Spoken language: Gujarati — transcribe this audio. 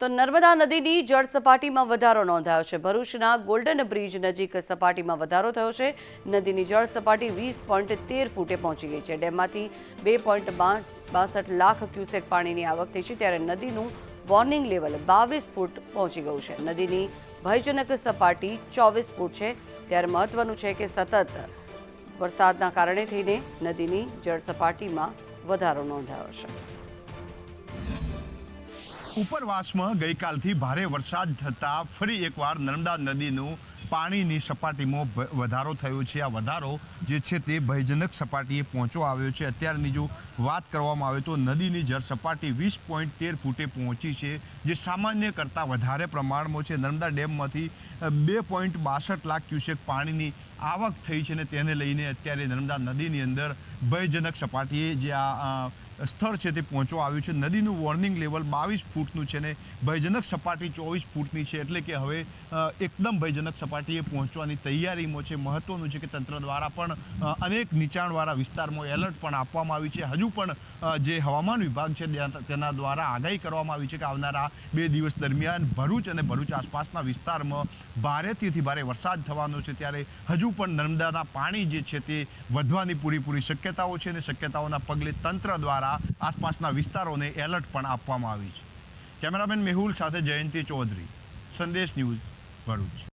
તો નર્મદા નદીની જળ સપાટીમાં વધારો નોંધાયો છે. ભરૂચના ગોલ્ડન બ્રિજ નજીક સપાટીમાં વધારો થયો છે. નદીની જળ સપાટી વીસ પોઈન્ટ તેર ફૂટે પહોંચી ગઈ છે. ડેમમાંથી બે પોઈન્ટ બાસઠ લાખ ક્યુસેક પાણીની આવક થઈ છે ત્યારે નદીનું વોર્નિંગ લેવલ બાવીસ ફૂટ પહોંચી ગયું છે. નદીની ભયજનક સપાટી ચોવીસ ફૂટ છે. ત્યારે મહત્વનું છે કે સતત વરસાદના કારણે થઈને નદીની જળ સપાટીમાં વધારો નોંધાયો છે. ઉપરવાસમાં ગઈકાલથી ભારે વરસાદ થતાં ફરી એકવાર નર્મદા નદીનું પાણીની સપાટીમાં વધારો થયો છે. આ વધારો જે છે તે ભયજનક સપાટીએ પહોંચવા આવ્યો છે. અત્યારની જો વાત કરવામાં આવે તો નદીની જળ સપાટી વીસ પોઈન્ટ તેર ફૂટે પહોંચી છે, જે સામાન્ય કરતાં વધારે પ્રમાણમાં છે. નર્મદા ડેમમાંથી બે પોઈન્ટ બાસઠ લાખ ક્યુસેક પાણીની આવક થઈ છે ને તેને લઈને અત્યારે નર્મદા નદીની અંદર ભયજનક સપાટીએ જે આ સ્થળ છે તે પહોંચવા આવ્યું છે. નદીનું વોર્નિંગ લેવલ બાવીસ ફૂટનું છે ને ભયજનક સપાટી ચોવીસ ફૂટની છે એટલે કે હવે એકદમ ભયજનક સપાટીએ પહોંચવાની તૈયારીમાં છે. મહત્ત્વનું છે કે તંત્ર દ્વારા પણ અનેક નીચાણવાળા વિસ્તારમાં એલર્ટ પણ આપવામાં આવી છે. હજુ પણ જે હવામાન વિભાગ છે તેના દ્વારા આગાહી કરવામાં આવી છે કે આવનારા બે દિવસ દરમિયાન ભરૂચ અને ભરૂચ આસપાસના વિસ્તારમાં ભારેથી ભારે વરસાદ થવાનો છે. ત્યારે હજુ પણ નર્મદાના પાણી જે છે તે વધવાની પૂરેપૂરી શક્યતાઓ છે અને શક્યતાઓના પગલે તંત્ર દ્વારા આસપાસના વિસ્તારોને એલર્ટ પણ આપવામાં આવી છે. કેમેરામેન મેહુલ સાથે જયંતિ ચૌધરી, સંદેશ ન્યૂઝ ભરૂચ.